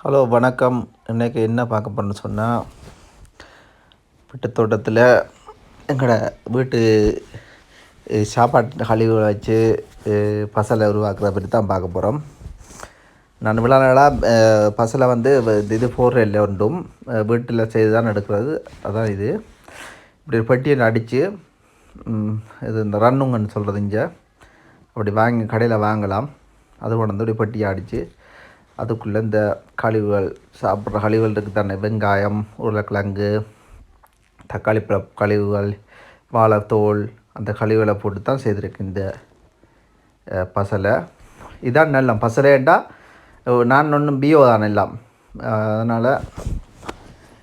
Hello வணக்கம். இன்றைக்கி என்ன பார்க்க போகிறோன்னு சொன்னால் வீட்டு தோட்டத்தில் எங்களோட வீட்டு சாப்பாட்டு கழிவுகளை வச்சு பசலை உருவாக்குறத பற்றி தான் பார்க்க போகிறோம் நான் விழா நாளாக பசலை வந்து இது போடுற இல்லை ஒன்றும் வீட்டில் செய்து தான் எடுக்கிறது. அதான் இது. இப்படி பெட்டியை அடித்து இது இந்த ரன்னுங்கன்னு சொல்கிறது இங்கே. அப்படி வாங்கி கடையில் வாங்கலாம். அது கொண்டு வந்து இப்படி பெட்டியை அடித்து அதுக்குள்ளே இந்த கழிவுகள் சாப்பிட்ற கழிவுகள் இருக்குது தானே? வெங்காயம் உருளைக்கிழங்கு தக்காளி பழ கழிவுகள் வாழைத்தோல் அந்த கழிவுகளை போட்டு தான் செய்திருக்கு இந்த பசலை. இதான் நல்ல பசலேண்டா நான் ஒன்றும் பியோ தான் எல்லாம் அதனால்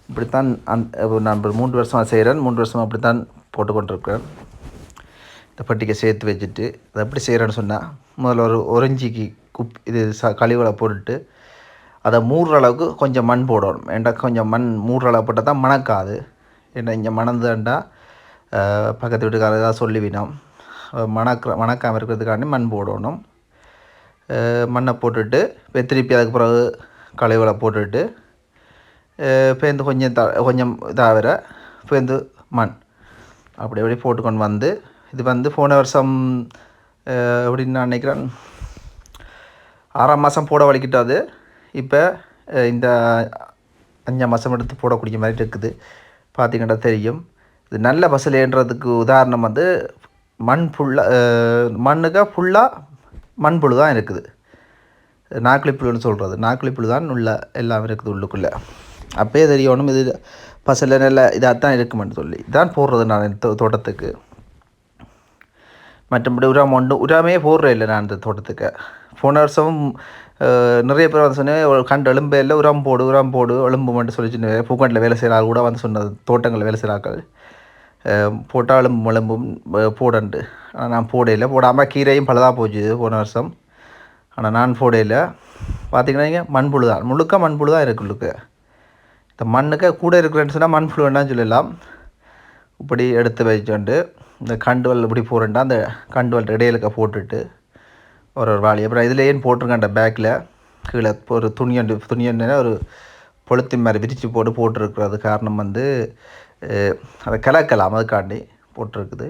இப்படித்தான் அந் நான் இப்போ மூன்று வருஷமாக செய்கிறேன் மூன்று வருஷமாக அப்படித்தான் போட்டுக்கொண்டிருக்கிறேன். இந்த பட்டிக்கை சேர்த்து வச்சுட்டு அதை எப்படி செய்கிறேன்னு சொன்னால் முதல்ல ஒரு ஒரஞ்சிக்கு குப் இது ச கழிவுகளை போட்டுட்டு அதை மூடுற அளவுக்கு கொஞ்சம் மண் போடணும். ஏன்டா கொஞ்சம் மண் மூடுற அளவு போட்டால் தான் மணக்காது. ஏன்னா இங்கே மணந்துண்டா பக்கத்து வீட்டுக்காரர் ஏதாவது சொல்லிவிடும். மணக்கிற மணக்காமல் இருக்கிறதுக்காண்டி மண் போடணும். மண்ணை போட்டுட்டு இப்போ திருப்பி அதுக்கு பிறகு கழிவுகளை போட்டுட்டு பேந்து கொஞ்சம் த கொஞ்சம் இதாகிற பேருந்து மண் அப்படி அப்படி போட்டுக்கொண்டு வந்து இது வந்து போன வருஷம் எப்படின்னு நான் நினைக்கிறேன் ஆறாம் மாதம் போட வலிக்கிட்டாது. இப்போ இந்த அஞ்சாம் மாதம் எடுத்து போடக்கூடிய மாதிரி இருக்குது. பார்த்திங்கன்னா தெரியும். இது நல்ல பசலேன்றதுக்கு உதாரணம் வந்து மண் ஃபுல்லாக மண்ணுக்கு ஃபுல்லாக மண்புழு தான் இருக்குது. நாக்களி புழுன்னு சொல்கிறது நாக்களி தான் உள்ள எல்லாம் இருக்குது உள்ளுக்குள்ளே. அப்போயே தெரியணும் இது பசல நல்ல இதாக தான் இருக்குமென்னு சொல்லி. இதான் போடுறது நான் தோ- தோட்டத்துக்கு. மற்றபடி உரம் ஒன்று உரமே போடுறே இல்லை நான் இந்த தோட்டத்துக்கு. போன வருஷம் நிறைய பேர் வந்து சொன்னேன் கண்டு எலும்பே இல்லை உரம் போடு உரம் போடு எலும்பு மட்டும் சொல்லி சின்ன பூக்கண்டில் வேலை செய்கிற ஆள் கூட வந்து சொன்னது தோட்டங்களில் வேலை செய்கிறாக்கள் போட்டால் எலும்பு எலும்பும் போடண்டு. ஆனால் நான் போடையில் போடாமல் கீரையும் பழுதாக போச்சு போன வருஷம். ஆனால் நான் போடையில் பார்த்தீங்கன்னா இங்கே மண்புழு தான். முழுக்க மண்புழு தான் இருக்குது உள்ளுக்கு. இந்த மண்ணுக்கு கூட இருக்கிறேன்னு சொன்னால் மண்புழு வேண்டாம் சொல்லலாம் இப்படி எடுத்து வச்சுட்டு இந்த கண்டுவல் இப்படி போகிறேன்டா அந்த கண்டுவல் இடையிலுக்க போட்டுட்டு ஒரு ஒரு வாளி. அப்புறம் இதுலேயே ஏன் பேக்கில் கீழே ஒரு துணியண்டு துணியண்டுனா ஒரு பொழுத்தி மாதிரி விரித்து போட்டு போட்டிருக்கிறது காரணம் வந்து அதை கலக்கலாம் அதுக்காண்டி போட்டிருக்குது.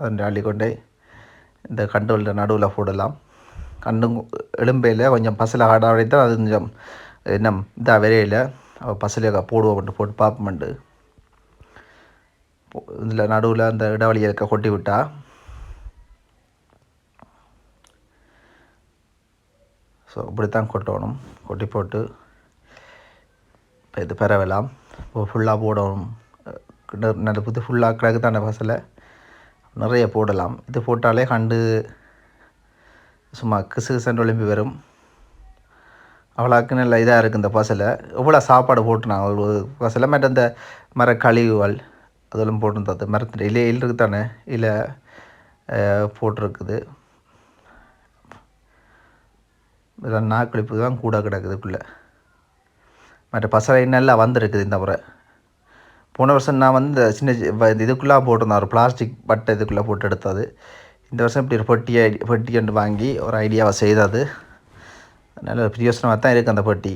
அதன் அள்ளி கொண்டே இந்த கண்டுவல்ல நடுவில் போடலாம். கண்டு எலும்பையில் கொஞ்சம் பசலை ஆடாடி தான் அது கொஞ்சம் என்ன இதாக விரையில். பசலையாக போடுவோம்ட்டு போட்டு பார்ப்போம்ண்டு இதில் நடுவில் அந்த இடவழியை இருக்க கொட்டி விட்டால் ஸோ இப்படி தான் கொட்டணும். கொட்டி போட்டு இப்போ இது பரவலாம். இப்போ ஃபுல்லாக போடணும். அஹ் நல்ல புது ஃபுல்லாக கிழக்கு தானே பசலை நிறைய போடலாம். இது போட்டாலே கண்டு சும்மா கிசு கிசன் ஒளிம்பி வரும். அவ்வளோக்கு நல்ல இதாக இருக்குது இந்த பசலை எவ்வளோ சாப்பாடு போட்டு ஒரு பசலை மற்ற இந்த மர கழிவுகள் அதெல்லாம் போட்டுருந்தது. மரத்து இலை இல் இருக்குது தானே இலை போட்டிருக்குது. இதெல்லாம் நாக்களிப்பு தான் கூட கிடக்குதுக்குள்ளே மற்ற பசலை நல்லா வந்திருக்குது இந்த முறை. போன வருஷம் நான் வந்து இந்த சின்ன இதுக்குள்ளே போட்டிருந்தேன் ஒரு பிளாஸ்டிக் பட்டை இதுக்குள்ளே போட்டு எடுத்தது. இந்த வருஷம் இப்படி ஒரு பெட்டியை பெட்டி கண்டு வாங்கி ஒரு ஐடியாவை செய்தது. நல்ல பிரியோசனமாக தான் இருக்குது அந்த பெட்டி.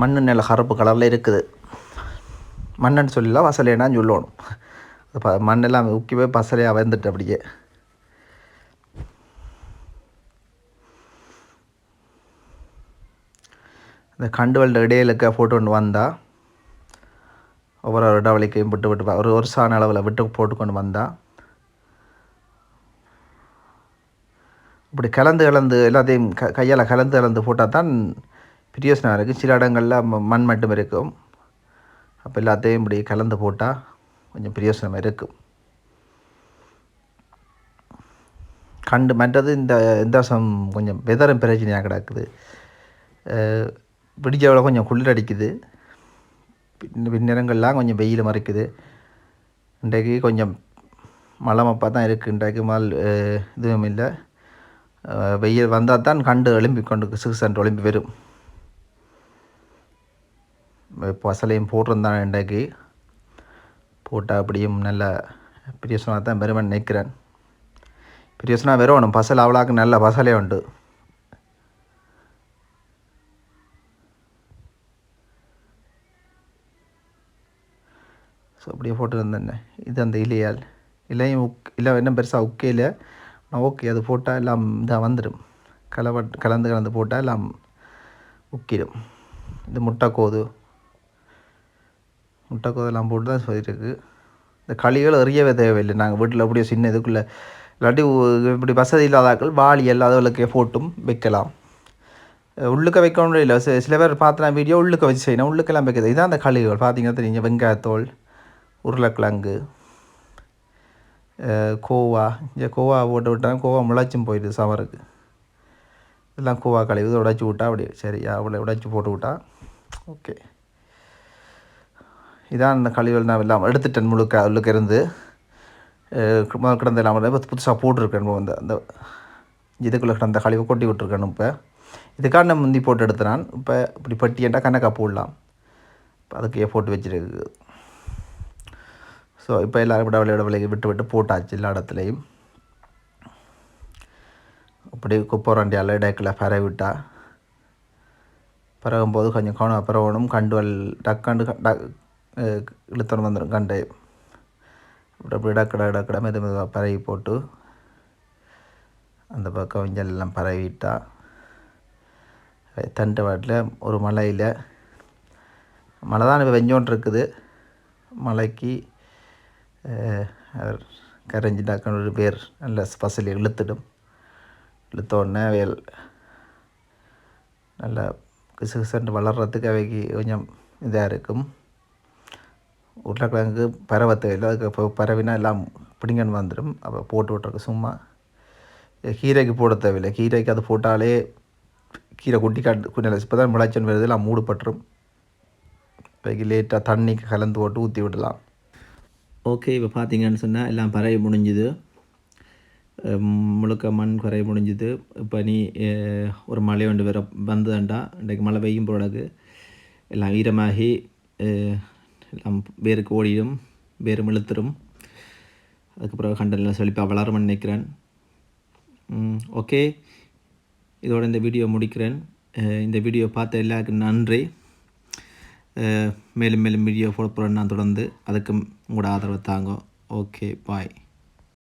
மண்ணு நல்ல கருப்பு கலரில் இருக்குது. மண்ணுன்னு சொல்லலாம் வசலேனான்னு சொல்லணும். ப மண்ணெல்லாம் ஊக்கி போய் பசலையாக வந்துட்டு அப்படியே. இந்த கண்டுவல்ட இடையிலுக்க ஃபோட்டோ ஒன்று வந்தால் ஒவ்வொரு ஒரு இடவழிக்கையும் விட்டு விட்டு ஒரு ஒரு சாண அளவில் விட்டு போட்டுக்கொண்டு வந்தால் இப்படி கலந்து கலந்து எல்லாத்தையும் க கையால் கலந்து கலந்து போட்டால் தான் பிரியோசனம் இருக்குது சில இடங்களில் ம- மண் மட்டும் இருக்கும். அப்போ எல்லாத்தையும் இப்படி கலந்து போட்டால் கொஞ்சம் பிரயோசனம் இருக்கும் கண்டு மற்றது இந்த இந்த வருஷம் கொஞ்சம் வெதரும் பிரச்சனையாக கிடக்குது. விடிஞ்சவளை கொஞ்சம் குளிர் அடிக்குது. பின் பின்னரங்கள்லாம் கொஞ்சம் வெயில் மறைக்குது. இன்றைக்கு கொஞ்சம் மழை மப்பாக தான் இருக்குது இன்றைக்கு மல் இதுவும் இல்லை. வெயில் வந்தால் தான் கண்டு எழும்பி கொண்டு சிக்ஸ் எழும்பி வரும். பசலையும் போட்டிருந்தான் இன்றைக்கு. போட்டால் அப்படியும் நல்ல பிரியசமாக தான் பெருமன் நிற்கிறேன். பிரயோசனம் வரணும் பசல் அவ்வளோக்கு நல்ல பசலே உண்டு. ஸோ அப்படியே போட்டு வந்தேன் இது அந்த இலையால். இலையும் உக் இல்லை என்ன பெருசாக உக்கையில் நான் ஓகே அது போட்டால் எல்லாம் இதாக வந்துடும். கலவட் கலந்து கலந்து போட்டால் எல்லாம் உக்கிடும். இது முட்டைக்கோது முட்டைக்கோதெல்லாம் போட்டு தான் சொல்லியிருக்கு இந்த களிகள் எறியவே தேவையில்லை. நாங்கள் வீட்டில் அப்படியே சின்ன இதுக்குள்ளே இல்லாட்டி இப்படி வசதி இல்லாதாக்கள் வாளி இல்லாதவர்களுக்கு போட்டும் வைக்கலாம். உள்ளுக்க வைக்கணும் இல்லை. சில பேர் பார்த்தனா வீடியோ உள்ளுக்க வச்சு செய்யணும். உள்ளுக்கெல்லாம் வைக்கிறது. இதான் அந்த களிகள். பார்த்தீங்கன்னா தெரியுங்க வெங்காயத்தோல் உருளைக்கிழங்கு கோவா. இங்கே கோவா போட்டு விட்டாங்க கோவா முளைச்சும் போயிடுது சமருக்கு இதெல்லாம் கோவா கழிவு இதை உடைச்சி விட்டா அப்படியே சரியா? அவளை உடைச்சி போட்டு விட்டா. ஓகே. இதான் அந்த கழிவுகள் நான் எல்லாம் எடுத்துட்டேன் முழுக்க உள்ளுக்க இருந்து. கிடந்த முதல் கிடந்த புதுசாக போட்டிருக்கேன் அந்த அந்த இதுக்குள்ளே கிடந்த கழிவை கொட்டி விட்டுருக்கேன் இப்போ. இதுக்காக நான் முந்தி போட்டு எடுத்தேன் நான் இப்போ இப்படி பட்டியண்டா கணக்காக போடலாம். இப்போ அதுக்கே போட்டு வச்சுருக்கு. ஸோ இப்போ எல்லோரும் விட விளையாட விலைக்கு விட்டு விட்டு போட்டாச்சு எல்லா இடத்துலையும். அப்படி குப்பரண்டியால் டேக்கில் பரவி விட்டா. பரவும்போது கொஞ்சம் கவனம் பரவணும். கண்டுவல் டக்காண்டு க- டக் இழுத்தணும் வந்துடும் கண்டு. அப்படி அப்படி டக்கட டக்கட மெது மெதுவாக பரவி போட்டு அந்த பக்கம் விஞ்சல் எல்லாம் பரவிட்டா. தண்டு வாட்டில் ஒரு மலையில் மழை தான் இப்போ வெஞ்சோன் இருக்குது. மலைக்கு கரைஞ்சி டக்குன்னு ஒரு பேர் நல்ல பசலி இழுத்துடும். இழுத்தோடனே வேல் நல்லா கிசு கிசன்ட்டு வளர்கிறதுக்கு அவைக்கு கொஞ்சம் இதாக இருக்கும். உருளைக்கிழங்கு பரவ தேவையில்லை அதுக்கு இப்போ பரவினா எல்லாம் பிடிங்கன்னு வந்துடும் அப்போ போட்டு விட்ருக்கு சும்மா. கீரைக்கு போட தேவையில்லை. கீரைக்கு அது போட்டாலே கீரை குட்டி காட்டு கொஞ்சம் இப்போ தான் முளைச்சன் வருது. எல்லாம் மூடுபட்டுரும் இப்போக்கு லேட்டாக தண்ணிக்கு கலந்து போட்டு ஊற்றி விடலாம். ஓகே இப்போ பார்த்தீங்கன்னு சொன்னால் எல்லாம் பறவை முடிஞ்சுது. முழுக்க மண் குறைய முடிஞ்சுது. இப்போ நீ ஒரு மழை ஒன்று வேற வந்ததுண்டா. இன்றைக்கு மழை பெய்யும் போடாது எல்லாம் ஈரமாகி எல்லாம் வேருக்கு ஓடிடும் வேரும் இழுத்துரும் அதுக்கப்புறம் கண்டெல்லாம் செழிப்பாக வளரும்னு நினைக்கிறேன். ஓகே இதோட இந்த வீடியோ முடிக்கிறேன். இந்த வீடியோ பார்த்த எல்லாருக்கும் நன்றி. மேலும் மேலும் வீடியோ போட போகிறேன் நான் தொடர்ந்து அதுக்கும் உங்களோட ஆதரவை தாங்க ஓகே பாய்